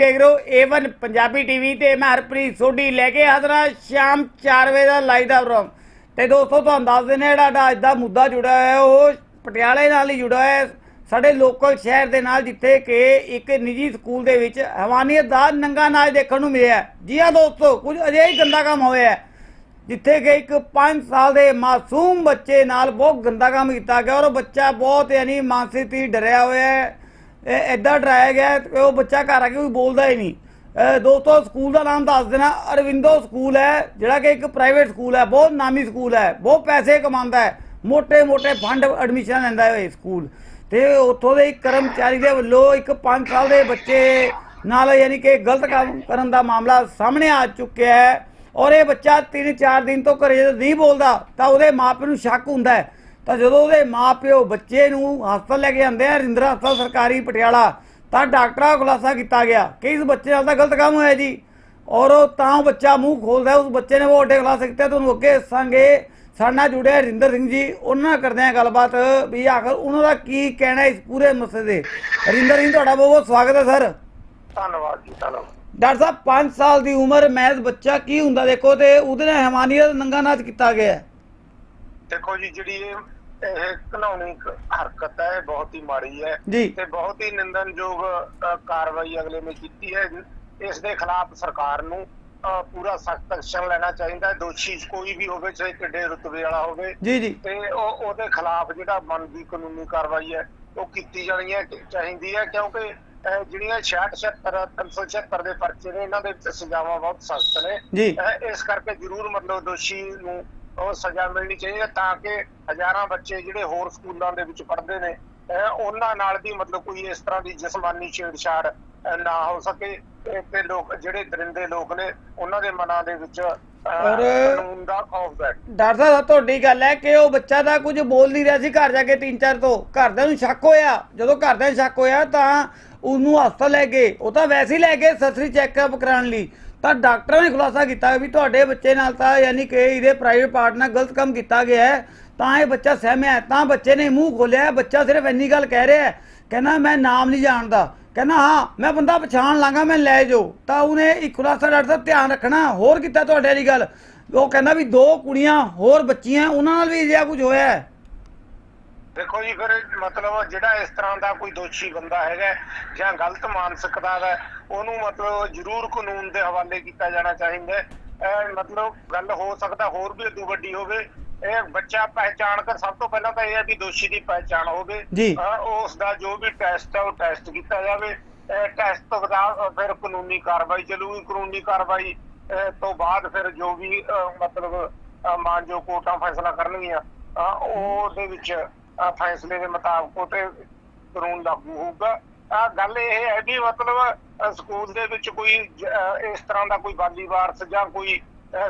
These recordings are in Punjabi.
ਦੇਖ ਰਹੇ ਹੋ A1 ਪੰਜਾਬੀ ਟੀਵੀ ਤੇ ਮੈਂ ਹਰਪ੍ਰੀਤ ਸੋਢੀ ਲੈ ਕੇ ਹਾਜ਼ਰ ਹਾਂ ਸ਼ਾਮ 4 ਵਜੇ ਦਾ ਲਾਈਵ ਦਾ ਪ੍ਰੋਗਰਾਮ ਤੇ ਦੋਸਤੋ, ਤੁਹਾਨੂੰ ਦੱਸ ਦਿੰਦੇ ਹਾਂ ਜਿਹੜਾ ਸਾਡਾ ਅੱਜ ਦਾ ਮੁੱਦਾ ਜੁੜਿਆ ਹੋਇਆ, ਉਹ ਪਟਿਆਲੇ ਨਾਲ ਹੀ ਜੁੜਿਆ ਹੋਇਆ ਸਾਡੇ ਲੋਕਲ ਸ਼ਹਿਰ ਦੇ ਨਾਲ ਜਿੱਥੇ ਕਿ ਇੱਕ ਨਿੱਜੀ ਸਕੂਲ ਦੇ ਵਿੱਚ ਹਵਾਨੀਅਤ ਦਾ ਨੰਗਾ ਨਾਚ ਦੇਖਣ ਨੂੰ ਮਿਲਿਆ ਜੀ ਹਾਂ ਦੋਸਤੋ, ਕੁਝ ਅਜਿਹਾ ਹੀ ਗੰਦਾ ਕੰਮ ਹੋਇਆ ਜਿੱਥੇ ਕਿ ਇੱਕ 5 ਸਾਲ ਦੇ ਮਾਸੂਮ ਬੱਚੇ ਨਾਲ ਬਹੁਤ ਗੰਦਾ ਕੰਮ ਕੀਤਾ ਗਿਆ ਔਰ ਬੱਚਾ ਬਹੁਤ ਯਾਨੀ ਮਾਨਸਿਕ ਹੀ ਡਰਿਆ ਹੋਇਆ ਹੈ। ਐਦਾਂ ਡਰਾਇਆ ਗਿਆ ਕਿ ਉਹ ਬੱਚਾ ਘਰ ਆ ਕੇ ਕੋਈ ਬੋਲਦਾ ਹੀ ਨਹੀਂ। ਦੋਸਤੋ, ਸਕੂਲ ਦਾ ਨਾਮ ਦੱਸ ਦੇਣਾ। ਅਰਵਿੰਦੋ ਸਕੂਲ ਹੈ, ਜਿਹੜਾ ਕਿ ਇੱਕ ਪ੍ਰਾਈਵੇਟ ਸਕੂਲ ਹੈ, ਬਹੁਤ ਨਾਮੀ ਸਕੂਲ ਹੈ, ਬਹੁਤ ਪੈਸੇ ਕਮਾਉਂਦਾ ਹੈ, ਮੋٹے-ਮੋٹے ਫੰਡ ਐਡਮਿਸ਼ਨ ਲੈਂਦਾ ਹੈ ਇਹ ਸਕੂਲ। ਤੇ ਉੱਥੋਂ ਦੇ ਇੱਕ ਕਰਮਚਾਰੀ ਦੇ ਵੱਲੋਂ ਇੱਕ 5 ਸਾਲ ਦੇ ਬੱਚੇ ਨਾਲ ਯਾਨੀ ਕਿ ਗਲਤ ਕੰਮ ਕਰਨ ਦਾ ਮਾਮਲਾ ਸਾਹਮਣੇ ਆ ਚੁੱਕਿਆ ਹੈ। ਔਰ ਇਹ ਬੱਚਾ 3-4 ਦਿਨ ਤੋਂ ਘਰੇ ਨਹੀਂ ਬੋਲਦਾ, ਤਾਂ ਉਹਦੇ ਮਾਪੇ ਨੂੰ ਸ਼ੱਕ ਹੁੰਦਾ ਹੈ। ਤਾਂ ਜਦੋਂ ਉਹਦੇ ਮਾਪਿਓ ਬੱਚੇ ਨੂੰ ਹਸਪਤਾਲ ਲੈ ਕੇ ਜਾਂਦੇ ਆ ਰਿੰਦਰਾ ਹਸਪਤਾਲ ਸਰਕਾਰੀ ਪਟਿਆਲਾ ਤਾਂ ਡਾਕਟਰਾਂ ਖੁਲਾਸਾ ਕੀਤਾ ਗਿਆ ਕਿ ਇਸ ਬੱਚੇ ਨਾਲ ਤਾਂ ਗਲਤ ਕੰਮ ਹੋਇਆ ਜੀ। ਔਰ ਉਹ ਤਾਂ ਉਹ ਬੱਚਾ ਮੂੰਹ ਖੋਲਦਾ ਉਸ ਬੱਚੇ ਨੇ ਉਹ ਵੱਡੇ ਖੁਲਾਸੇ ਕੀਤੇ ਤੁਹਾਨੂੰ ਅੱਗੇ ਦੱਸਾਂਗੇ। ਸਾਡੇ ਨਾਲ ਜੁੜੇ ਆ ਰਿੰਦਰ ਸਿੰਘ ਜੀ ਉਹਨਾਂ ਕਰਦੇ ਆ ਗੱਲਬਾਤ ਵੀ ਆਖਰ ਉਹਨਾਂ ਦਾ ਕੀ ਕਹਿਣਾ ਇਸ ਪੂਰੇ ਮਸਲੇ ਦੇ ਰਿੰਦਰ ਸਿੰਘ ਤੁਹਾਡਾ ਬਹੁਤ ਬਹੁਤ ਸਵਾਗਤ ਹੈ ਸਰ। ਧੰਨਵਾਦ ਜੀ ਧੰਨਵਾਦ। ਡਾਕਟਰ ਸਾਹਿਬ 5 ਸਾਲ ਦੀ ਉਮਰ ਮੈਜ਼ ਬੱਚਾ ਕੀ ਹੁੰਦਾ ਦੇਖੋ ਤੇ ਉਹਦੇ ਨਾਲ ਹਮਾਨੀਅਤ ਨੰਗਾ ਨਾਚ ਕੀਤਾ ਗਿਆ। ਦੇਖੋ ਜੀ ਜਿਹੜੀ ਇਹ ਇਹ ਕਾਨੂੰਨੀ ਹਰਕਤ ਹੈ ਬਹੁਤ ਹੀ ਮਾੜੀ ਹੈ ਤੇ ਬਹੁਤ ਹੀ ਨਿੰਦਨਯੋਗ ਕਾਰਵਾਈ ਅਗਲੇ ਨੇ ਕੀਤੀ ਹੈ। ਇਸ ਦੇ ਖਿਲਾਫ ਸਰਕਾਰ ਨੂੰ ਪੂਰਾ ਸਖਤ ਐਕਸ਼ਨ ਲੈਣਾ ਚਾਹੀਦਾ ਦੋਸ਼ੀ ਕੋਈ ਵੀ ਹੋਵੇ ਚਾਹੇ ਕਿੱਡੇ ਰੁਤਬੇ ਵਾਲਾ ਹੋਵੇ। ਤੇ ਉਹ ਉਹਦੇ ਖਿਲਾਫ ਜਿਹੜਾ ਬਣਦੀ ਕਾਨੂੰਨੀ ਕਾਰਵਾਈ ਹੈ ਉਹ ਕੀਤੀ ਜਾਣੀ ਹੈ ਚਾਹੀਦੀ ਹੈ। ਕਿਉਂਕਿ ਜਿਹੜੀਆਂ 66 76 376 ਦੇ ਪਰਚੇ ਨੇ ਇਹਨਾਂ ਦੇ ਸਜ਼ਾਵਾਂ ਬਹੁਤ ਸਖਤ ਨੇ। ਇਸ ਕਰਕੇ ਜ਼ਰੂਰ ਮਤਲਬ ਦੋਸ਼ੀ ਨੂੰ ਉਹ ਸਜ਼ਾ ਮਿਲਣੀ ਚਾਹੀਦੀ ਹੈ ਤਾਂ ਕਿ ਹਜ਼ਾਰਾਂ ਬੱਚੇ ਜਿਹੜੇ ਹੋਰ ਸਕੂਲਾਂ ਦੇ ਵਿੱਚ ਪੜ੍ਹਦੇ ਨੇ ਉਹਨਾਂ ਨਾਲ ਵੀ ਮਤਲਬ ਕੋਈ ਇਸ ਤਰ੍ਹਾਂ ਦੀ ਜਿਸਮਾਨੀ ਛੇੜਛਾੜ ਨਾ ਹੋ ਸਕੇ। ਤੇ- ਲੋਕ ਜਿਹੜੇ ਦਰਿੰਦੇ ਲੋਕ ਨੇ ਉਹਨਾਂ ਦੇ ਮਨਾਂ ਦੇ ਵਿੱਚ ਔਰ- ਡਾਕਟਰ ਸਾਹਿਬ ਤੁਹਾਡੀ ਗੱਲ ਹੈ ਕਿ ਉਹ ਬੱਚਾ ਤਾਂ ਕੁਝ ਬੋਲ ਨਹੀਂ ਰਿਹਾ ਸੀ ਘਰ ਜਾ ਕੇ ਤਿੰਨ ਚਾਰ ਤੋਂ। ਘਰਦਿਆਂ ਨੂੰ ਸ਼ੱਕ ਹੋਇਆ। ਜਦੋਂ ਘਰਦਿਆਂ ਨੂੰ ਸ਼ੱਕ ਹੋਇਆ ਤਾਂ ਉਹਨੂੰ ਹਸਪਤਾਲ ਲੈ ਗਏ ਉਹ ਤਾਂ ਵੈਸੇ ਹੀ ਲੈ ਗਏ ਸਰਸਰੀ ਚੈੱਕਅਪ ਕਰਾਉਣ ਲਈ। ਤਾਂ ਡਾਕਟਰਾਂ ਨੇ ਖੁਲਾਸਾ ਕੀਤਾ ਵੀ ਤੁਹਾਡੇ ਬੱਚੇ ਨਾਲ ਤਾਂ ਯਾਨੀ ਕਿ ਇਹਦੇ ਪ੍ਰਾਈਵੇਟ ਪਾਰਟ ਨਾਲ ਗਲਤ ਕੰਮ ਕੀਤਾ ਗਿਆ ਹੈ, ਤਾਂ ਇਹ ਬੱਚਾ ਸਹਿਮਿਆ ਤਾਂ ਬੱਚੇ ਨੇ ਮੂੰਹ ਖੋਲਿਆ ਬੱਚਾ ਸਿਰਫ ਇੰਨੀ ਗੱਲ ਕਹਿ ਰਿਹਾ ਕਹਿੰਦਾ ਮੈਂ ਨਾਮ ਨਹੀਂ ਜਾਣਦਾ। ਕਹਿੰਦਾ ਹਾਂ, ਮੈਂ ਬੰਦਾ ਪਛਾਣ ਲਾਂਗਾ, ਮੈਂ ਲੈ ਜਾਓ। ਤਾਂ ਉਹਨੇ ਇੱਕ ਖੁਲਾਸਾ ਡਾਕਟਰ ਸਾਹਿਬ ਧਿਆਨ ਰੱਖਣਾ, ਹੋਰ ਕੀਤਾ ਤੁਹਾਡੇ ਵਾਲੀ ਗੱਲ। ਉਹ ਕਹਿੰਦਾ ਵੀ ਦੋ ਕੁੜੀਆਂ, ਹੋਰ ਬੱਚੀਆਂ, ਉਹਨਾਂ ਨਾਲ ਵੀ ਅਜਿਹਾ ਕੁਝ ਹੋਇਆ ਦੇਖੋ ਜੀ ਫਿਰ ਮਤਲਬ ਜਿਹੜਾ ਇਸ ਤਰ੍ਹਾਂ ਦਾ ਕੋਈ ਦੋਸ਼ੀ ਬੰਦਾ ਹੈਗਾ ਜਾਂ ਗਲਤ ਮਾਨਸਿਕਤਾ ਦਾ ਉਹਨੂੰ ਮਤਲਬ ਜ਼ਰੂਰ ਕਾਨੂੰਨ ਦੇ ਹਵਾਲੇ ਕੀਤਾ ਜਾਣਾ ਚਾਹੀਦਾ ਹੈ। ਇਹ ਮਤਲਬ ਗੱਲ ਹੋ ਸਕਦਾ ਹੋਰ ਵੀ ਇਦੋਂ ਵੱਡੀ ਹੋਵੇ। ਇਹ ਬੱਚਾ ਪਹਿਚਾਣ ਕਰ ਸਭ ਤੋਂ ਪਹਿਲਾਂ ਤਾਂ ਇਹ ਹੈ ਵੀ ਦੋਸ਼ੀ ਦੀ ਪਹਿਚਾਣ ਹੋਵੇ। ਉਸ ਦਾ ਜੋ ਵੀ ਟੈਸਟ ਹੈ ਉਹ ਟੈਸਟ ਕੀਤਾ ਜਾਵੇ। ਟੈਸਟ ਤੋਂ ਬਾਅਦ ਫਿਰ ਕਾਨੂੰਨੀ ਕਾਰਵਾਈ ਚੱਲੂਗੀ। ਕਾਨੂੰਨੀ ਕਾਰਵਾਈ ਤੋਂ ਬਾਅਦ ਫਿਰ ਜੋ ਵੀ ਮਤਲਬ ਮਾਨਜੋ ਕੋਰਟਾਂ ਫੈਸਲਾ ਕਰਨਗੀਆਂ ਅਹ, ਉਹਦੇ ਵਿੱਚ ਫੈਸਲੇ ਦੇ ਮੁਤਾਬਕ ਉਹ ਤੇ ਕਾਨੂੰਨ ਲਾਗੂ ਹੋਊਗਾ। ਆ ਗੱਲ ਇਹ ਹੈ ਵੀ ਮਤਲਬ ਸਕੂਲ ਦੇ ਵਿੱਚ ਕੋਈ ਇਸ ਤਰ੍ਹਾਂ ਦਾ ਕੋਈ ਬਾਲੀ ਵਾਰਸ ਜਾਂ ਕੋਈ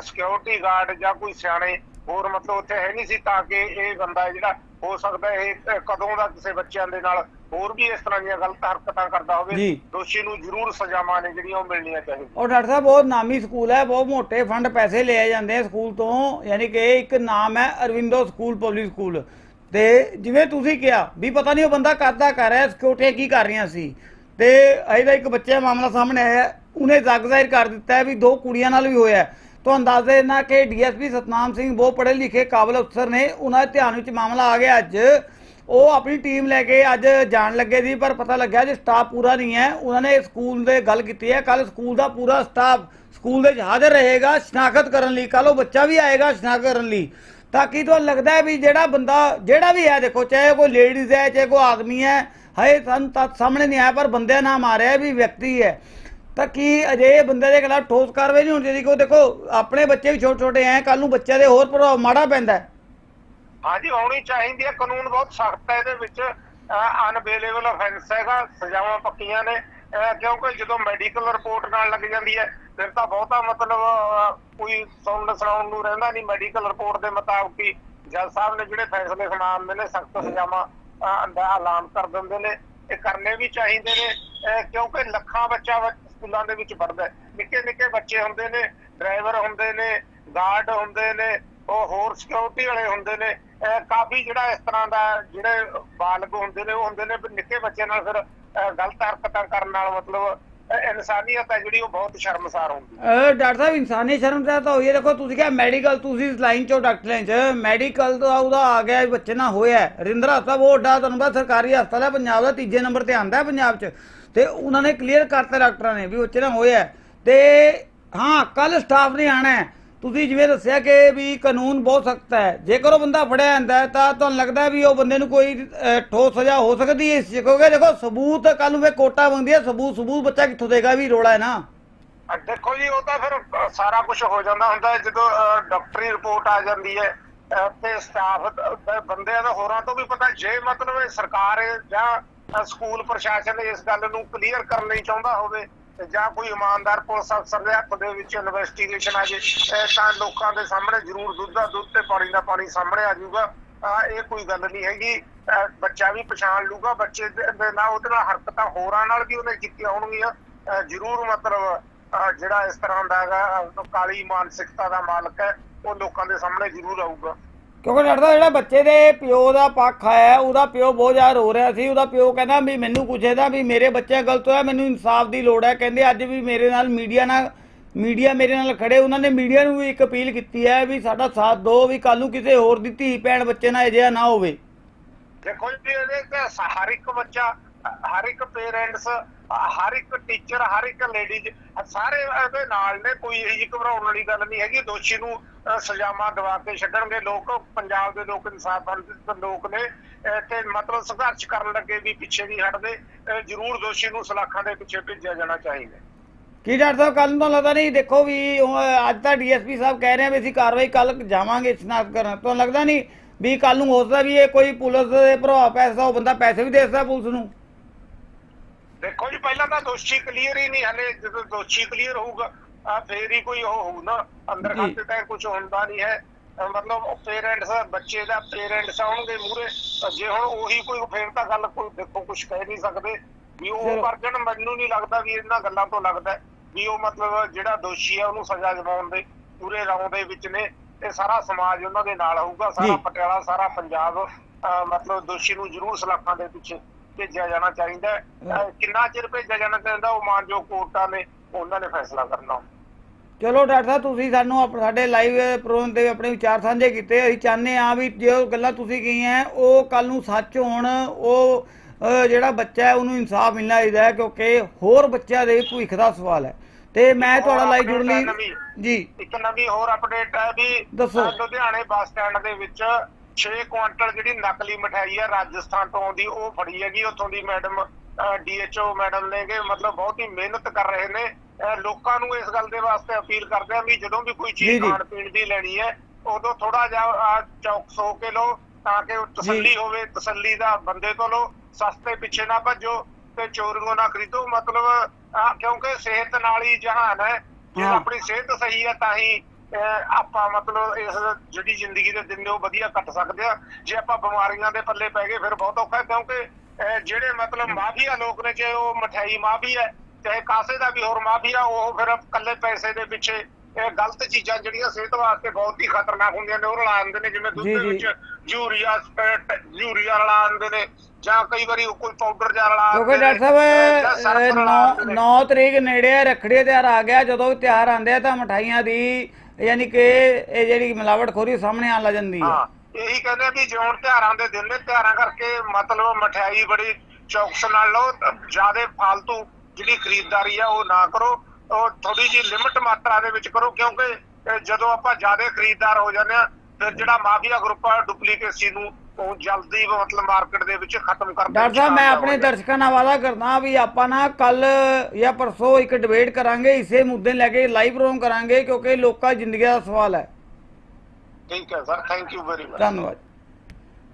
ਸਿਕਿਉਰਿਟੀ ਗਾਰਡ ਜਾਂ ਕੋਈ ਸਿਆਣੇ ਹੋਰ ਮਤਲਬ ਉੱਥੇ ਹੈ ਨਹੀਂ ਸੀ ਤਾਂ ਕਿ ਇਹ ਬੰਦਾ ਜਿਹੜਾ ਹੋ ਸਕਦਾ ਇਹ ਕਦੋਂ ਦਾ ਕਿਸੇ ਬੱਚਿਆਂ ਦੇ ਨਾਲ ਹੋਰ ਵੀ ਇਸ ਤਰ੍ਹਾਂ ਦੀਆਂ ਗਲਤ ਹਰਕਤਾਂ ਕਰਦਾ ਹੋਵੇ। ਦੋਸ਼ੀ ਨੂੰ ਜ਼ਰੂਰ ਸਜ਼ਾਵਾਂ ਨੇ ਜਿਹੜੀਆਂ ਉਹ ਮਿਲਣੀਆਂ ਚਾਹੀਦੀਆਂ। ਔਰ ਡਾਕਟਰ ਸਾਹਿਬ ਬਹੁਤ ਨਾਮੀ ਸਕੂਲ ਹੈ ਬਹੁਤ ਮੋٹے ਫੰਡ ਪੈਸੇ ਲਏ ਜਾਂਦੇ ਆ ਸਕੂਲ ਤੋਂ ਯਾਨੀ ਕਿ ਇੱਕ ਨਾਮ ਹੈ ਅਰਵਿੰਦੋ ਸਕੂਲ ਪਬਲਿਕ ਸਕੂਲ। ਤੇ ਜਿਵੇਂ ਤੁਸੀਂ ਕਿਹਾ, ਵੀ ਪਤਾ ਨਹੀਂ ਉਹ ਬੰਦਾ ਕਰਦਾ ਕਰ ਰਿਹਾ, ਸਿਕਿਉਰਟੀ ਕੀ ਕਰ ਰਹੀਆਂ ਸੀ। ਤੇ ਇਹਦਾ ਇੱਕ ਬੱਚੇ ਦਾ ਮਾਮਲਾ ਸਾਹਮਣੇ ਆਇਆ, ਉਹਨੇ ਜ਼ਗ ਜ਼ਾਹਿਰ ਕਰ ਦਿੱਤਾ ਹੈ ਵੀ ਦੋ ਕੁੜੀਆਂ ਨਾਲ ਵੀ ਹੋਇਆ। ਹੈ। ਤੁਹਾਨੂੰ ਦੱਸ ਦੇਣਾ ਕਿ ਡੀਐਸਪੀ ਸਤਨਾਮ ਸਿੰਘ ਬਹੁਤ ਪੜ੍ਹੇ ਲਿਖੇ ਕਾਬਲ ਅਫਸਰ ਨੇ, ਉਹਨਾਂ ਦੇ ਧਿਆਨ ਵਿੱਚ ਮਾਮਲਾ ਆ ਗਿਆ ਅੱਜ। ਉਹ ਆਪਣੀ ਟੀਮ ਲੈ ਕੇ ਅੱਜ ਜਾਣ ਲੱਗੇ ਸੀ, ਪਰ ਪਤਾ ਲੱਗਿਆ ਜੇ ਸਟਾਫ ਪੂਰਾ ਨਹੀਂ ਹੈ, ਉਹਨਾਂ ਨੇ ਸਕੂਲ ਦੇ ਗੱਲ ਕੀਤੀ ਹੈ ਕੱਲ ਸਕੂਲ ਦਾ ਪੂਰਾ ਸਟਾਫ ਸਕੂਲ ਦੇ ਵਿੱਚ ਹਾਜ਼ਰ ਰਹੇਗਾ, ਸ਼ਨਾਖਤ ਕਰਨ ਲਈ ਕੱਲ ਉਹ ਬੱਚਾ ਵੀ ਆਏਗਾ ਸ਼ਨਾਖਤ ਕਰਨ ਲਈ। ਤਾਂ ਕੀ ਤੁਹਾਨੂੰ ਲੱਗਦਾ ਹੈ ਵੀ ਜਿਹੜਾ ਬੰਦਾ, ਜਿਹੜਾ ਵੀ ਹੈ, ਦੇਖੋ, ਚਾਹੇ ਕੋਈ ਲੇਡੀਜ਼ ਹੈ, ਚਾਹੇ ਕੋਈ ਆਦਮੀ ਹੈ, ਹਏ, ਸਾਨੂੰ ਤੱਥ ਸਾਹਮਣੇ ਨਹੀਂ ਆਇਆ, ਪਰ ਬੰਦੇ ਦਾ ਨਾਮ ਆ ਰਿਹਾ ਵੀ ਵਿਅਕਤੀ ਹੈ। ਤਾਂ ਕੀ ਅਜੇ ਬੰਦੇ ਦੇ ਖਿਲਾਫ ਠੋਸ ਕਾਰਵਾਈ ਨਹੀਂ ਹੋਣੀ ਚਾਹੀਦੀ? ਕਿਉਂ ਦੇਖੋ, ਆਪਣੇ ਬੱਚੇ ਵੀ ਛੋਟੇ ਛੋਟੇ ਐ ਕੱਲ ਨੂੰ ਬੱਚਿਆਂ ਦੇ ਹੋਰ ਪ੍ਰਭਾਵ ਮਾੜਾ ਪੈਂਦਾ ਹੈ। ਹਾਂਜੀ, ਹੋਣੀ ਚਾਹੀਦੀ ਹੈ। ਕਾਨੂੰਨ ਬਹੁਤ ਸਖਤ ਹੈ, ਇਹਦੇ ਵਿੱਚ ਅਨਅਵੇਲੇਬਲ ਅਫੈਂਸ ਹੈਗਾ, ਸਜ਼ਾਵਾਂ ਪੱਕੀਆਂ ਨੇ ਕਿਉਂਕਿ ਜਦੋਂ ਮੈਡੀਕਲ ਰਿਪੋਰਟ ਨਾਲ ਲੱਗ ਜਾਂਦੀ ਹੈ ਫਿਰ ਤਾਂ ਬਹੁਤਾ ਮਤਲਬ ਕੋਈ ਸੁਣਨ ਸੁਣਾਉਣ ਨੂੰ ਰਹਿੰਦਾ ਨਹੀਂ ਮੈਡੀਕਲ ਰਿਪੋਰਟ ਦੇ ਮੁਤਾਬਕ ਹੀ ਜੱਜ ਸਾਹਿਬ ਨੇ ਜਿਹੜੇ ਫੈਸਲੇ ਸੁਣਾਉਂਦੇ ਨੇ, ਸਖਤ ਸਜ਼ਾਵਾਂ ਦਾ ਐਲਾਨ ਕਰ ਦਿੰਦੇ ਨੇ। ਇਹ ਕਰਨੇ ਵੀ ਚਾਹੀਦੇ ਨੇ ਕਿਉਂਕਿ ਲੱਖਾਂ ਬੱਚਾ ਸਕੂਲਾਂ ਦੇ ਵਿੱਚ ਪੜਦਾ ਨਿੱਕੇ ਨਿੱਕੇ ਬੱਚੇ ਹੁੰਦੇ ਨੇ, ਡਰਾਈਵਰ ਹੁੰਦੇ ਨੇ ਗਾਰਡ ਹੁੰਦੇ ਨੇ, ਉਹ ਹੋਰ ਸਿਕਿਉਰਿਟੀ ਵਾਲੇ ਹੁੰਦੇ ਨੇ। ਕਾਫੀ ਜਿਹੜਾ ਇਸ ਤਰ੍ਹਾਂ ਦਾ ਜਿਹੜੇ ਬਾਲਗ ਹੁੰਦੇ ਨੇ, ਉਹ ਹੁੰਦੇ ਨੇ ਨਿੱਕੇ ਬੱਚੇ ਨਾਲ ਫਿਰ ਗਲਤ ਹਰਕਤਾਂ ਕਰਨ ਨਾਲ ਮਤਲਬ ਇਨਸਾਨੀਅਤ ਹੈ ਜਿਹੜੀ ਉਹ ਬਹੁਤ ਸ਼ਰਮਸਾਰ ਹੁੰਦੀ ਹੈ। ਡਾਕਟਰ ਸਾਹਿਬ ਇਨਸਾਨੀ ਸ਼ਰਮਸਾਰ ਤਾਂ ਹੋਈ ਹੈ। ਦੇਖੋ, ਤੁਸੀਂ ਕਿਹਾ ਮੈਡੀਕਲ, ਤੁਸੀਂ ਲਾਈਨ ਚੋਂ ਡਾਕਟਰ ਲਾਈਨ ਚ ਮੈਡੀਕਲ ਦਾ ਉਹਦਾ ਆ ਗਿਆ ਬੱਚੇ ਨਾਲ ਹੋਇਆ ਰਿੰਦਰਾ ਰਿੰਦਰ ਹਸਪਤਾਲ ਉਹ ਡਾ ਤੁਹਾਨੂੰ ਪਤਾ ਸਰਕਾਰੀ ਹਸਪਤਾਲ ਹੈ, ਪੰਜਾਬ ਦਾ ਤੀਜੇ ਨੰਬਰ ਤੇ ਆਂਦਾ ਪੰਜਾਬ ਚ। ਤੇ ਉਹਨਾਂ ਨੇ ਕਲੀਅਰ ਕਰਤਾ ਡਾਕਟਰਾਂ ਨੇ ਵੀ ਬੱਚੇ ਨਾਲ ਹੋਇਆ ਤੇ ਹਾਂ ਕੱਲ ਸਟਾਫ ਨੇ ਆਣਾ ਹੈ। ਤੁਸੀਂ ਜਿਵੇਂ ਦੱਸਿਆ ਕਿ ਵੀ ਕਾਨੂੰਨ ਬਹੁਤ ਸਖਤ ਹੈ। ਜੇਕਰ ਉਹ ਬੰਦਾ ਫੜਿਆ ਜਾਂਦਾ ਤਾਂ ਤੁਹਾਨੂੰ ਲੱਗਦਾ ਵੀ ਉਹ ਬੰਦੇ ਨੂੰ ਕੋਈ ਠੋਸ ਸਜ਼ਾ ਹੋ ਸਕਦੀ ਹੈ। ਕਿਉਂਕਿ ਦੇਖੋ, ਸਬੂਤ ਕੱਲ ਨੂੰ ਵੇ ਕੋਟਾ ਮੰਗਦੀ ਹੈ ਸਬੂਤ ਸਬੂਤ ਬੱਚਾ ਕਿੱਥੋਂ ਦੇਗਾ ਵੀ ਰੋਲਾ ਹੈ ਨਾ? ਦੇਖੋ ਜੀ, ਉਹ ਤਾਂ ਫਿਰ ਸਾਰਾ ਕੁਝ ਹੋ ਜਾਂਦਾ ਹੁੰਦਾ ਜਦੋਂ ਡਾਕਟਰੀ ਰਿਪੋਰਟ ਆ ਜਾਂਦੀ ਹੈ ਤੇ ਸਟਾਫ ਬੰਦਿਆਂ ਦਾ ਹੋਰਾਂ ਤੋਂ ਵੀ ਪਤਾ ਜੇ ਮਤਲਬ ਸਰਕਾਰ ਜਾਂ ਸਕੂਲ ਪ੍ਰਸ਼ਾਸਨ ਇਸ ਗੱਲ ਨੂੰ ਕਲੀਅਰ ਕਰਨ ਲਈ ਚਾਹੁੰਦਾ ਹੋਵੇ ਤੇ ਜਾਂ ਕੋਈ ਇਮਾਨਦਾਰ ਪੁਲਿਸ ਅਫਸਰ ਦੇ ਹੱਥ ਦੇ ਵਿੱਚ ਇਨਵੈਸਟੀਗੇਸ਼ਨ ਆ ਜੇ ਤਾਂ ਲੋਕਾਂ ਦੇ ਸਾਹਮਣੇ ਜ਼ਰੂਰ ਦੁੱਧ ਦਾ ਦੁੱਧ ਤੇ ਪਾਣੀ ਦਾ ਪਾਣੀ ਸਾਹਮਣੇ ਆ ਜਾਊਗਾ। ਇਹ ਕੋਈ ਗੱਲ ਨਹੀਂ ਹੈਗੀ। ਬੱਚਾ ਵੀ ਪਛਾਣ ਲੂਗਾ ਬੱਚੇ ਦੇ ਨਾਲ ਉਹਦੇ ਨਾਲ ਹਰਕਤਾਂ ਹੋਰਾਂ ਨਾਲ ਵੀ ਉਹਨੇ ਕੀਤੀਆਂ ਹੋਣਗੀਆਂ। ਜ਼ਰੂਰ ਮਤਲਬ ਜਿਹੜਾ ਇਸ ਤਰ੍ਹਾਂ ਦਾ ਹੈਗਾ ਕਾਲੀ ਮਾਨਸਿਕਤਾ ਦਾ ਮਾਲਕ ਹੈ, ਉਹ ਲੋਕਾਂ ਦੇ ਸਾਹਮਣੇ ਜ਼ਰੂਰ ਆਊਗਾ। ਕਿਉਂਕਿ ਡਾਕਟਰ ਸਾਹਿਬ ਜਿਹੜਾ ਬੱਚੇ ਦੇ ਪਿਓ ਦਾ ਪੱਖ ਹੈ, ਉਹਦਾ ਪਿਓ ਬਹੁਤ ਜ਼ਿਆਦਾ ਰੋ ਰਿਹਾ ਸੀ, ਉਹਦਾ ਪਿਓ ਕਹਿੰਦਾ ਵੀ ਮੈਨੂੰ ਕੁਛ ਇਹਦਾ ਵੀ ਮੇਰੇ ਬੱਚੇ ਗਲਤ ਹੋਇਆ, ਮੈਨੂੰ ਇਨਸਾਫ ਦੀ ਲੋੜ ਹੈ। ਕਹਿੰਦੇ ਅੱਜ ਵੀ ਮੇਰੇ ਨਾਲ ਮੀਡੀਆ ਨਾਲ, ਮੀਡੀਆ ਮੇਰੇ ਨਾਲ ਖੜੇ, ਉਹਨਾਂ ਨੇ ਮੀਡੀਆ ਨੂੰ ਵੀ ਇੱਕ ਅਪੀਲ ਕੀਤੀ ਹੈ ਵੀ ਸਾਡਾ ਸਾਥ ਦਿਓ ਵੀ ਕੱਲ ਨੂੰ ਕਿਸੇ ਹੋਰ ਦੀ ਧੀ ਭੈਣ ਬੱਚੇ ਨਾਲ ਅਜਿਹਾ ਨਾ ਹੋਵੇ। ਦੇਖੋ ਜੀ, ਇਹਦੇ ਤੇ ਹਰ ਇੱਕ ਬੱਚਾ, ਹਰ ਇੱਕ ਪੇਰੈਂਟਸ ਹਰ ਇੱਕ ਟੀਚਰ ਹਰ ਇੱਕ ਲੇਡੀਜ਼ ਸਾਰੇ ਇਹਦੇ ਨਾਲ ਨੇ, ਕੋਈ ਇਹੋ ਜਿਹੀ ਘਬਰਾਉਣ ਵਾਲੀ ਗੱਲ ਨਹੀਂ ਹੈਗੀ, ਦੋਸ਼ੀ ਨੂੰ ਸਜ਼ਾਵਾਂ ਦਵਾ ਕੇ ਛੱਡਣਗੇ। ਲੋਕ ਪੰਜਾਬ ਦੇ ਲੋਕ ਇਨਸਾਫ ਪਸੰਦ ਲੋਕ ਨੇ ਤੇ ਮਤਲਬ ਸੰਘਰਸ਼ ਕਰਨ ਲੱਗੇ ਵੀ ਪਿੱਛੇ ਨਹੀਂ ਹਟਦੇ। ਜ਼ਰੂਰ ਦੋਸ਼ੀ ਨੂੰ ਸਲਾਖਾਂ ਦੇ ਪਿੱਛੇ ਭੇਜਿਆ ਜਾਣਾ ਚਾਹੀਦਾ। ਕੀ ਡਾਕਟਰ ਸਾਹਿਬ ਕੱਲ ਨੂੰ ਤਾਂ ਲੱਗਦਾ ਨਹੀਂ ਦੇਖੋ ਵੀ ਅੱਜ ਤਾਂ ਡੀਐਸਪੀ ਸਾਹਿਬ ਕਹਿ ਰਹੇ ਆ ਵੀ ਅਸੀਂ ਕਾਰਵਾਈ ਕੱਲ ਜਾਵਾਂਗੇ ਸ਼ਨਾਖਤ ਕਰਨ। ਤੁਹਾਨੂੰ ਲੱਗਦਾ ਨਹੀਂ ਵੀ ਕੱਲ ਨੂੰ ਹੋ ਸਕਦਾ ਵੀ ਇਹ ਕੋਈ ਪੁਲਿਸ ਦੇ ਪ੍ਰਭਾਵ ਪੈਸਾ ਉਹ ਬੰਦਾ ਪੈਸੇ ਵੀ ਦੇ ਸਕਦਾ ਪੁਲਿਸ ਨੂੰ? ਦੇਖੋ ਜੀ ਪਹਿਲਾਂ ਤਾਂ ਦੋਸ਼ੀ ਕਲੀਅਰ ਹੀ ਨਹੀਂ ਹਲੇ ਜਦੋਂ ਦੋਸ਼ੀ ਕਲੀਅਰ ਹੋਊਗਾ ਆ ਫੇਰ ਹੀ ਕੋਈ ਉਹ ਹੋਊ ਨਾ ਅੰਦਰ। ਖਾਤੇ ਤਾਂ ਕੁਝ ਹੁੰਦਾ ਨਹੀਂ ਹੈ। ਮਤਲਬ ਪੇਰੈਂਟਸ ਬੱਚੇ ਦਾ ਪੇਰੈਂਟਸ ਆਉਣਗੇ ਮੂਰੇ ਜੇ ਹੁਣ ਉਹੀ ਕੋਈ ਫੇਰ ਤਾਂ ਗੱਲ ਕੋਈ ਦੇਖੋ ਕੁਝ ਕਹਿ ਨਹੀਂ ਸਕਦੇ। ਵੀ ਉਹ। ਵਰਜਨ ਮੈਨੂੰ ਨਹੀਂ ਲੱਗਦਾ ਵੀ ਇਹਨਾਂ ਗੱਲਾਂ ਤੋਂ ਲੱਗਦਾ। ਵੀ ਉਹ ਮਤਲਬ ਜਿਹੜਾ ਦੋਸ਼ੀ ਹੈ ਉਹਨੂੰ ਸਜ਼ਾ ਦਿਵਾਉਣ ਦੇ ਪੂਰੇ ਰੌਂ ਦੇ ਵਿੱਚ ਨੇ। ਤੇ ਸਾਰਾ ਸਮਾਜ ਉਹਨਾਂ ਦੇ ਨਾਲ ਹੋਊਗਾ ਸਾਰਾ। ਪਟਿਆਲਾ ਸਾਰਾ ਪੰਜਾਬ ਮਤਲਬ ਦੋਸ਼ੀ ਨੂੰ ਜ਼ਰੂਰ ਸਲਾਖਾਂ ਦੇ ਪਿੱਛੇ ਭੇਜਿਆ ਜਾਣਾ ਚਾਹੀਦਾ। ਕਿੰਨਾ ਚਿਰ ਭੇਜਿਆ ਜਾਣਾ ਚਾਹੀਦਾ ਉਹ ਮਾਨਯੋਗ ਕੋਰਟਾਂ ਨੇ? ਉਹਨਾਂ ਨੇ ਫੈਸਲਾ ਕਰਨਾ। ਚਲੋ ਡਾਕਟਰ ਸਾਹਿਬ ਤੁਸੀਂ ਸਾਨੂੰ ਆਪ- ਸਾਡੇ ਲਾਈਵ ਪ੍ਰੋਗਰਾਮ ਤੇ ਆਪਣੇ ਵਿਚਾਰ ਸਾਂਝੇ ਕੀਤੇ। ਅਸੀਂ ਚਾਹੁੰਦੇ ਆ ਵੀ ਜੋ ਗੱਲਾਂ ਤੁਸੀਂ ਕਹੀਆਂ ਉਹ ਕੱਲ ਨੂੰ ਸੱਚ ਹੋਣ ਉਹ ਅਹ, ਜਿਹੜਾ ਬੱਚਾ ਹੈ ਉਹਨੂੰ ਇਨਸਾਫ ਮਿਲਣਾ ਚਾਹੀਦਾ ਹੈ ਕਿਉਂਕਿ ਹੋਰ ਬੱਚਿਆਂ ਦੇ ਭਵਿੱਖ ਦਾ ਸਵਾਲ ਹੈ। ਤੇ ਮੈਂ ਤੁਹਾਡਾ ਲਾਈਵ ਜੁੜਨ ਲਈ। ਜੀ। ਇੱਕ ਨਵੀਂ ਹੋਰ ਅਪਡੇਟ ਹੈ ਵੀ ਦੱਸੋ। ਅਹ ਲੁਧਿਆਣੇ ਬੱਸ ਸਟੈਂਡ ਦੇ ਵਿੱਚ 6 ਕੁਆਂਟਲ ਜਿਹੜੀ ਨਕਲੀ ਮਠਿਆਈ ਹੈ ਰਾਜਸਥਾਨ ਤੋਂ ਆਉਂਦੀ ਉਹ ਫੜੀ ਹੈਗੀ ਉੱਥੋਂ ਦੀ ਮੈਡਮ ਡੀਐਚਓ ਮੈਡਮ ਨੇਗੇ ਮਤਲਬ ਬਹੁਤ ਹੀ ਮਿਹਨਤ ਕਰ ਰਹੇ ਨੇ ਲੋਕਾਂ ਨੂੰ ਇਸ ਗੱਲ ਦੇ ਵਾਸਤੇ ਅਪੀਲ ਕਰਦੇ ਆ ਵੀ ਜਦੋਂ ਵੀ ਕੋਈ ਚੀਜ਼। ਖਾਣ ਪੀਣ ਦੀ ਲੈਣੀ ਹੈ ਉਦੋਂ ਥੋੜਾ ਜਿਹਾ ਚੌਕਸ ਹੋ ਕੇ ਲਓ ਤਾਂ ਕਿ ਤਸੱਲੀ ਹੋਵੇ ਤਸੱਲੀ ਦਾ ਬੰਦੇ ਤੋਂ ਲਓ ਸਸਤੇ ਪਿੱਛੇ ਨਾ ਭੱਜੋ ਤੇ ਚੋਰੀਆਂ ਨਾ ਖਰੀਦੋ ਮਤਲਬ ਕਿਉਂਕਿ ਸਿਹਤ ਨਾਲ ਹੀ ਜਹਾਨ ਹੈ ਜੇ। ਆਪਣੀ ਸਿਹਤ ਸਹੀ ਹੈ ਤਾਂ ਹੀ ਆਪਾਂ ਮਤਲਬ ਇਸ ਜਿਹੜੀ ਜ਼ਿੰਦਗੀ ਦੇ ਦਿਨ ਨੇ ਉਹ ਵਧੀਆ ਕੱਟ ਸਕਦੇ ਆ ਜੇ ਆਪਾਂ ਬਿਮਾਰੀਆਂ ਦੇ ਪੱਲੇ ਪੈ ਗਏ ਫਿਰ ਬਹੁਤ ਔਖਾ ਕਿਉਂਕਿ ਜਿਹੜੇ ਮਤਲਬ ਮਾਫੀਆ ਲੋਕ ਨੇ ਚਾਹੇ ਉਹ ਮਠਿਆਈ ਮਾਫੀਆ ਚਾਹੇ ਕਾਸੇ ਦਾ ਵੀ ਹੋਰ ਮਾਫੀਆ ਉਹ ਫਿਰ ਕੱਲੇ ਪੈਸੇ ਦੇ ਪਿੱਛੇ ਇਹ ਗਲਤ ਚੀਜ਼ਾਂ ਜਿਹੜੀਆਂ ਸਿਹਤ ਵਾਸਤੇ ਬਹੁਤ ਹੀ ਖਤਰਨਾਕ ਹੁੰਦੀਆਂ ਨੇ ਉਹ ਰਲਾ ਦਿੰਦੇ ਨੇ ਜਿਵੇਂ ਦੁੱਧ ਜੀ, ਦੇ ਜੀ। ਵਿੱਚ ਯੂਰੀਆ ਸਪੈਟ ਯੂਰੀਆ ਰਲਾ ਦਿੰਦੇ ਨੇ ਜਾਂ ਕਈ ਵਾਰੀ ਕੋਈ ਪਾਊਡਰ ਜਿਹਾ ਰਲਾ ਕਿਉਂਕਿ ਡਾਕਟਰ ਜਾਂ ਸਾਹਿਬ ਰਲਾ ਦਿੰਦੇ 9 ਨੇ। 9 ਤਰੀਕ ਨੇੜੇ ਰੱਖੜੀ ਤਿਉਹਾਰ ਆ ਗਿਆ ਜਦੋਂ ਵੀ ਤਿਉਹਾਰ ਆਉਂਦੇ ਆ ਤਾਂ ਮਠਾਈਆਂ ਦੀ ਯਾਨੀ ਕਿ ਇਹ ਜਿਹੜੀ ਮਿਲਾਵਟਖੋਰੀ ਸਾਹਮਣੇ ਆਉਣ ਲੱਗ ਜਾਂਦੀ ਹੈ ਹਾਂ ਇਹੀ ਕਹਿੰਦੇ ਆ ਵੀ ਜਿਉਣ ਤਿਉਹਾਰਾਂ ਦੇ ਦਿਨ ਨੇ ਤਿਉਹਾਰਾਂ ਕਰਕੇ ਮਤਲਬ ਮਠਿਆਈ ਬੜੀ ਚੌਕਸ ਨਾਲ ਲਓ ਜ਼ਿਆਦਾ ਫालतू ਜਿਹੜੀ ਖਰੀਦਦਾਰੀ ਆ ਉਹ ਨਾ ਕਰੋ ਉਹ ਥੋੜੀ ਜਿਹੀ ਲਿਮਟ ਮਾਤਰਾ ਦੇ ਵਿੱਚ ਕਰੋ ਕਿਉਂਕਿ ਜਦੋਂ ਆਪਾਂ ਜ਼ਿਆਦਾ ਖਰੀਦਦਾਰ ਹੋ ਜਾਂਦੇ ਆ ਫਿਰ ਜਿਹੜਾ ਮਾਫੀਆ ਗਰੁੱਪ ਆ ਡੁਪਲੀਕੇਸੀ ਨੂੰ ਉਹ ਜਲਦੀ ਮਤਲਬ ਮਾਰਕੀਟ ਦੇ ਵਿੱਚ ਖਤਮ ਕਰ ਡਾਕਟਰ ਸਾਹਿਬ ਮੈਂ ਆਪਣੇ ਦਰਸ਼ਕਾਂ ਨਾਲ ਵਾਅਦਾ ਕਰਦਾ ਵੀ ਆਪਾਂ ਨਾ ਕੱਲ ਜਾਂ ਪਰਸੋਂ ਇੱਕ ਡਿਬੇਟ ਕਰਾਂਗੇ ਇਸੇ ਮੁੱਦੇ ਲੈ ਕੇ ਲਾਈਵ ਪ੍ਰੋਗਰਾਮ ਕਰਾਂਗੇ ਕਿਉਂਕਿ ਲੋਕਾਂ ਦੀ ਜ਼ਿੰਦਗੀ ਦਾ ਸਵਾਲ ਹੈ। ਠੀਕ ਹੈ sir thank you very much ਧੰਨਵਾਦ।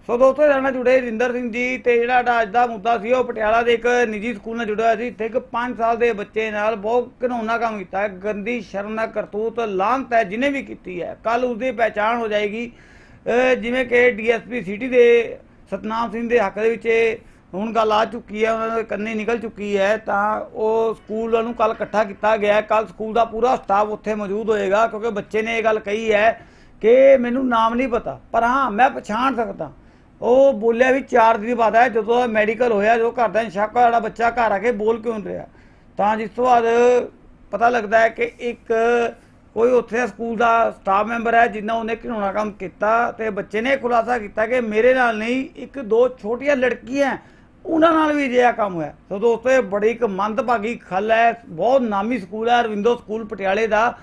ਸੋ ਦੋਸਤੋ ਜਾਣਾ ਜੁੜੇ ਰਿੰਦਰ ਸਿੰਘ ਜੀ ਤੇ ਜਿਹੜਾ ਸਾਡਾ ਅੱਜ ਦਾ ਮੁੱਦਾ ਸੀ, ਉਹ ਪਟਿਆਲਾ ਦੇ ਇੱਕ ਨਿੱਜੀ ਸਕੂਲ ਨਾਲ ਜੁੜਿਆ ਹੋਇਆ ਸੀ। ਇੱਥੇ ਇੱਕ 5 ਸਾਲ ਦੇ ਬੱਚੇ ਨਾਲ ਬਹੁਤ ਘਿਨੌਣਾ ਕੰਮ ਕੀਤਾ ਹੈ। ਗੰਦੀ, ਸ਼ਰਮਨਾਕ, ਕਰਤੂਤ, ਲਾਂਤ ਹੈ ਜਿਹਨੇ ਵੀ ਕੀਤੀ ਹੈ। ਕੱਲ ਉਸਦੀ ਪਹਿਚਾਣ ਹੋ ਜਾਏਗੀ। ਜਿਵੇਂ ਕਿ ਡੀਐਸਪੀ ਸਿਟੀ ਦੇ ਸਤਨਾਮ ਸਿੰਘ ਦੇ ਹੱਕ ਦੇ ਵਿੱਚ ਇਹ ਹੁਣ ਗੱਲ ਆ ਚੁੱਕੀ ਹੈ, ਉਹਨਾਂ ਦੇ ਕੰਨੇ ਨਿਕਲ ਚੁੱਕੀ ਹੈ, ਤਾਂ ਉਹ ਸਕੂਲ ਨੂੰ ਕੱਲ ਇਕੱਠਾ ਕੀਤਾ ਗਿਆ ਕੱਲ ਸਕੂਲ ਦਾ ਪੂਰਾ ਸਟਾਫ ਉੱਥੇ ਮੌਜੂਦ ਹੋਏਗਾ, ਕਿਉਂਕਿ ਬੱਚੇ ਨੇ ਇਹ ਗੱਲ ਕਹੀ ਹੈ ਕਿ ਮੈਨੂੰ ਨਾਮ ਨਹੀਂ ਪਤਾ, ਪਰ ਹਾਂ, ਮੈਂ ਪਛਾਣ ਸਕਦਾ। ਉਹ ਬੋਲਿਆ ਵੀ 4 ਦਿਨ ਬਾਅਦ ਹੈ ਜਦੋਂ ਦਾ ਮੈਡੀਕਲ ਹੋਇਆ ਜੋ ਘਰ ਦਾ ਸ਼ੱਕ ਵਾਲਾ ਬੱਚਾ ਘਰ ਆ ਕੇ ਬੋਲ ਕਿਉਂ ਨਹੀਂ ਰਿਹਾ? ਤਾਂ ਜਿਸ ਤੋਂ ਬਾਅਦ ਪਤਾ ਲੱਗਦਾ ਹੈ ਕਿ ਇੱਕ ਕੋਈ ਉੱਥੇ ਸਕੂਲ ਦਾ ਸਟਾਫ ਮੈਂਬਰ ਹੈ, ਜਿੰਨਾ ਉਹਨੇ ਘਿਨਾਉਣਾ ਕੰਮ ਕੀਤਾ ਤੇ ਬੱਚੇ ਨੇ ਖੁਲਾਸਾ ਕੀਤਾ ਕਿ ਮੇਰੇ ਨਾਲ ਨਹੀਂ, ਇੱਕ ਦੋ ਛੋਟੀਆਂ ਲੜਕੀਆਂ ਉਹਨਾਂ ਨਾਲ ਵੀ ਅਜਿਹਾ ਕੰਮ ਹੋਇਆ। ਸੋ ਦੋਸਤੋ, ਇਹ ਬੜੀ ਇੱਕ ਮੰਦਭਾਗੀ ਖੱਲ ਹੈ, ਬਹੁਤ ਨਾਮੀ ਸਕੂਲ ਹੈ, ਅਰਵਿੰਦੋ ਸਕੂਲ ਪਟਿਆਲੇ ਦਾ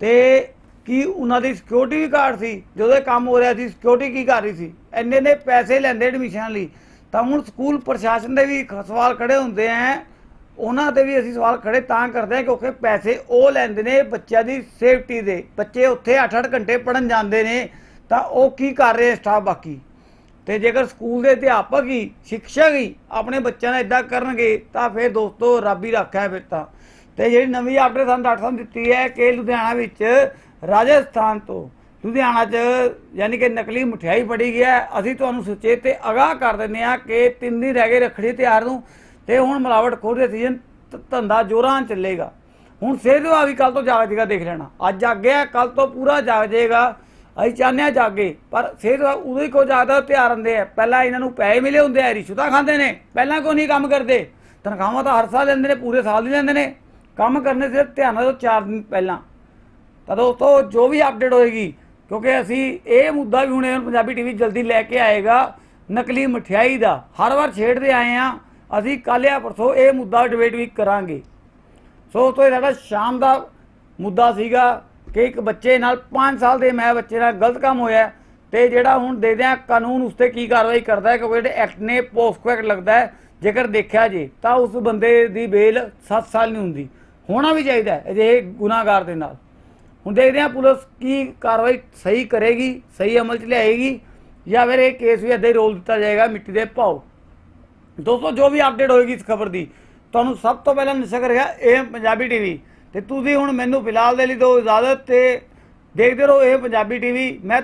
ਤੇ ਕਿ ਉਹਨਾਂ ਦੀ ਸਿਕਿਉਰਿਟੀ ਵੀ ਘਾਟ ਸੀ, ਜਦੋਂ ਇਹ ਕੰਮ ਹੋ ਰਿਹਾ ਸੀ ਸਿਕਿਉਰਿਟੀ ਕੀ ਕਰ ਰਹੀ ਸੀ? ਇੰਨੇ ਨੇ ਪੈਸੇ ਲੈਂਦੇ ਐਡਮਿਸ਼ਨ ਲਈ। ਤਾਂ ਹੁਣ ਸਕੂਲ ਪ੍ਰਸ਼ਾਸਨ ਦੇ ਵੀ ਸਵਾਲ ਖੜੇ ਹੁੰਦੇ ਆ। ਉਹਨਾਂ ਤੇ ਵੀ ਅਸੀਂ ਸਵਾਲ ਖੜੇ ਤਾਂ ਕਰਦੇ ਹਾਂ ਕਿਉਂਕਿ ਪੈਸੇ ਉਹ ਲੈਂਦੇ ਨੇ ਬੱਚਿਆਂ ਦੀ ਸੇਫਟੀ ਦੇ। ਬੱਚੇ ਉੱਥੇ 8-8 ਘੰਟੇ ਪੜਨ ਜਾਂਦੇ ਨੇ, ਤਾਂ ਉਹ ਕੀ ਕਰ ਰਹੇ ਸਟਾਫ ਬਾਕੀ? ਤੇ ਜੇਕਰ ਸਕੂਲ ਦੇ ਅਧਿਆਪਕ ਹੀ ਸਿੱਖਸ਼ਕ ਹੀ ਆਪਣੇ ਬੱਚਿਆਂ ਨਾਲ ਇਦਾਂ ਕਰਨਗੇ, ਤਾਂ ਫਿਰ ਦੋਸਤੋ ਰੱਬ ਹੀ ਰੱਖਿਆ ਫਿਰ ਤਾਂ। ਤੇ ਜਿਹੜੀ ਨਵੀਂ ਅਪਡੇਟ ਸਾਨੂੰ ਡਾਕਟਰ ਸਾਹਿਬ ਦਿੱਤੀ ਹੈ ਕਿ ਲੁਧਿਆਣਾ ਵਿੱਚ ਰਾਜਸਥਾਨ ਤੋਂ। ਲੁਧਿਆਣਾ 'ਚ ਯਾਨੀ ਕਿ ਨਕਲੀ ਮਠਿਆਈ ਫੜੀ ਗਿਆ ਹੈ। ਅਸੀਂ ਤੁਹਾਨੂੰ ਸੁਚੇਤ ਤੇ ਅਗਾਹ ਕਰ ਦਿੰਦੇ ਹਾਂ ਕਿ ਤਿੰਨ ਦਿਨ ਰਹਿ ਗਏ ਰੱਖੜੀ ਤਿਉਹਾਰ ਨੂੰ ਤੇ ਹੁਣ ਮਿਲਾਵਟ ਖੋਰ ਦੇ ਸੀਜ਼ਨ ਧੰਦਾ ਜੋਰਾਂ ਚੱਲੇਗਾ। ਹੁਣ ਸਿਹਤ ਵਿਭਾਗ ਵੀ ਕੱਲ ਤੋਂ ਜਾਗ ਜੇਗਾ ਦੇਖ ਲੈਣਾ। ਅੱਜ ਜਾਗਿਆ ਕੱਲ ਤੋਂ ਪੂਰਾ ਜਾਗ ਜਾਏਗਾ ਅਸੀਂ ਚਾਹੁੰਦੇ ਹਾਂ ਜਾਗੇ, ਪਰ ਸਿਹਤ ਵਿਭਾਗ ਉਦੋਂ ਹੀ ਕੋ ਜਾਗਦਾ ਤਿਉਹਾਰ ਹੁੰਦੇ ਆ। ਪਹਿਲਾਂ ਇਹਨਾਂ ਨੂੰ ਪੈਸੇ ਮਿਲੇ ਹੁੰਦੇ ਆ ਰਿਸ਼ਵਤਾਂ ਖਾਂਦੇ ਨੇ। ਪਹਿਲਾਂ ਕੋ ਨਹੀਂ ਕੰਮ ਕਰਦੇ। ਤਨਖਾਹਾਂ ਤਾਂ ਹਰ ਸਾਲ ਲੈਂਦੇ ਨੇ, ਪੂਰੇ ਸਾਲ ਦੀ ਲੈਂਦੇ ਨੇ। ਕੰਮ ਕਰਨੇ ਸਿਰਫ ਧਿਆਨ ਤੋਂ 4 ਦਿਨ ਪਹਿਲਾਂ। ਤਾਂ ਦੋਸਤੋ, ਜੋ ਵੀ ਅਪਡੇਟ ਹੋਏਗੀ, ਕਿਉਂਕਿ ਅਸੀਂ ਇਹ ਮੁੱਦਾ ਵੀ ਹੁਣ ਪੰਜਾਬੀ ਟੀਵੀ ਜਲਦੀ ਲੈ ਕੇ ਆਏਗਾ, ਨਕਲੀ ਮਠਿਆਈ ਦਾ। ਹਰ ਵਾਰ ਛੇੜਦੇ ਆਏ ਆ ਅਸੀਂ ਕੱਲ੍ਹ ਆ ਪਰਸੋਂ ਇਹ ਮੁੱਦਾ ਡਿਬੇਟ ਵੀ ਕਰਾਂਗੇ। ਸੋ ਤੋਂ ਇਹ ਸਾਡਾ ਸ਼ਾਮ ਦਾ ਮੁੱਦਾ ਸੀਗਾ ਕਿ ਇੱਕ ਬੱਚੇ ਨਾਲ 5 ਸਾਲ ਦੇ ਮੈਂ ਬੱਚੇ ਨਾਲ ਗਲਤ ਕੰਮ ਹੋਇਆ ਤੇ ਜਿਹੜਾ ਹੁਣ ਦੇ ਦਿਆਂ ਕਾਨੂੰਨ, ਉਸ ਤੇ ਕੀ ਕਾਰਵਾਈ ਕਰਦਾ ਹੈ, ਕਿਉਂਕਿ ਜਿਹੜੇ ਐਕਟ ਨੇ ਪੋਸਕੋ ਐਕਟ ਲੱਗਦਾ ਹੈ, ਜੇਕਰ ਦੇਖਿਆ ਜੇ, ਤਾਂ ਉਸ ਬੰਦੇ ਦੀ ਬੇਲ 7 ਸਾਲ ਨਹੀਂ ਹੁੰਦੀ। ਹੋਣਾ ਵੀ ਚਾਹੀਦਾ ਅਜਿਹੇ ਗੁਨਾਹਗਾਰ ਦੇ ਨਾਲ। ਹੁਣ ਦੇਖਦੇ ਹਾਂ ਪੁਲਿਸ ਕੀ ਕਾਰਵਾਈ ਸਹੀ ਕਰੇਗੀ, ਸਹੀ ਅਮਲ 'ਚ ਲਿਆਏਗੀ ਜਾਂ ਫਿਰ ਇਹ ਕੇਸ ਵੀ ਏਦਾਂ ਹੀ ਰੋਲ ਦਿੱਤਾ ਜਾਏਗਾ, ਮਿੱਟੀ ਦੇ ਭਾਓ। ਦੋਸਤੋ, ਜੋ ਵੀ ਅਪਡੇਟ ਹੋਏਗੀ ਇਸ ਖਬਰ ਦੀ, ਤੁਹਾਨੂੰ ਸਭ ਤੋਂ ਪਹਿਲਾਂ ਨਿਸ਼ਚੈ ਕਰੇਗਾ ਇਹ ਪੰਜਾਬੀ ਟੀਵੀ ਤੇ ਤੁਸੀਂ ਹੁਣ ਮੈਨੂੰ ਫਿਲਹਾਲ ਦੇ ਲਈ ਦਿਓ ਇਜਾਜ਼ਤ ਤੇ ਦੇਖਦੇ ਰਹੋ ਇਹ ਪੰਜਾਬੀ ਟੀਵੀ ਮੈਂ